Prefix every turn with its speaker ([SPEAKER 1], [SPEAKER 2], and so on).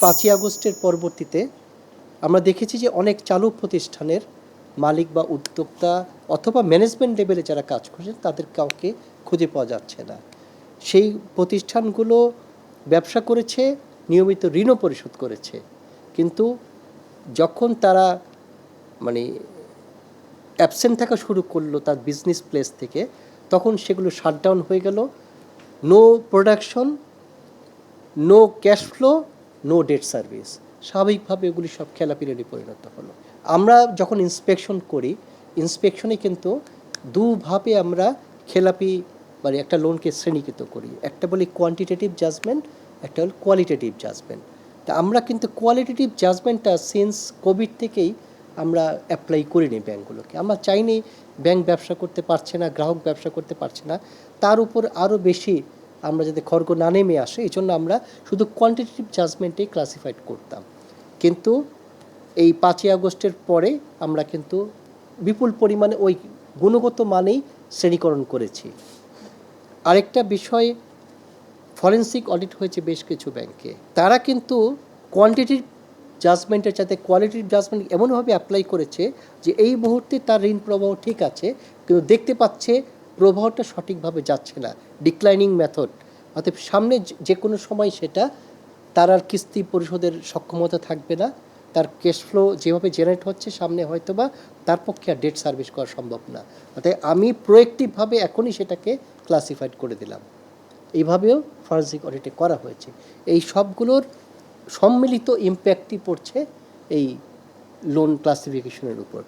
[SPEAKER 1] পাঁচই আগস্টের পরবর্তীতে আমরা দেখেছি যে অনেক চালু প্রতিষ্ঠানের মালিক বা উদ্যোক্তা অথবা ম্যানেজমেন্ট লেভেলে যারা কাজ করছেন, তাদের কাউকে খুঁজে পাওয়া যাচ্ছে না। সেই প্রতিষ্ঠানগুলো ব্যবসা করেছে, নিয়মিত ঋণও পরিশোধ করেছে। কিন্তু যখন তারা মানে অ্যাবসেন্ট থাকা শুরু করল তার বিজনেস প্লেস থেকে, তখন সেগুলো শাটডাউন হয়ে গেল। No production no cash flow no debt service স্বাভাবিকভাবে এগুলি সব খেলাপিরিয়ডে পরিণত হলো। আমরা যখন ইন্সপেকশন করি ইন্সপেকশনে কিন্তু দুভাবে আমরা খেলাপি মানে একটা লোনকে শ্রেণীকৃত করি। একটা বলি কোয়ান্টিটেটিভ জাজমেন্ট একটা হল কোয়ালিটেটিভ জাজমেন্ট তা আমরা কিন্তু কোয়ালিটেটিভ জাজমেন্টটা সিন্স কোভিড থেকেই আমরা অ্যাপ্লাই করিনি ব্যাঙ্কগুলোকে আমরা চাইনি ব্যাংক ব্যবসা করতে পারছে না, গ্রাহক ব্যবসা করতে পারছে না। তার উপর আরও বেশি আমরা যাতে খড়গ না নেমে আসে, এই জন্য আমরা শুধু কোয়ান্টিটেটিভ জাজমেন্টেই ক্লাসিফাইড করতাম। কিন্তু এই পাঁচই আগস্টের পরে আমরা কিন্তু বিপুল পরিমাণে ওই গুণগত মানেই শ্রেণীকরণ করেছি। আরেকটা বিষয় ফরেন্সিক অডিট হয়েছে বেশ কিছু ব্যাংকে তারা কিন্তু কোয়ান্টিটিভ জাজমেন্টের সাথে কোয়ালিটিভ জাজমেন্ট এমনভাবে অ্যাপ্লাই করেছে যে এই মুহূর্তে তার ঋণ প্রবাহ ঠিক আছে, কিন্তু দেখতে পাচ্ছে প্রবাহটা সঠিকভাবে যাচ্ছে না ডিক্লাইনিং মেথড অর্থাৎ সামনে যে- কোনো সময় সেটা তার আর কিস্তি পরিশোধের সক্ষমতা থাকবে না, তার ক্যাশ ফ্লো যেভাবে জেনারেট হচ্ছে সামনে হয়তো বা তার পক্ষে আর ডেট সার্ভিস করা সম্ভব না। অর্থাৎ আমি প্রোয়েক্টিভভাবে এখনই সেটাকে ক্লাসিফাইড করে দিলাম। এইভাবেও ফরেন্সিক অডিটে করা হয়েছে। এই সবগুলোর সম্মিলিত ইম্প্যাক্টই পড়ছে এই লোন ক্লাসিফিকেশনের উপর।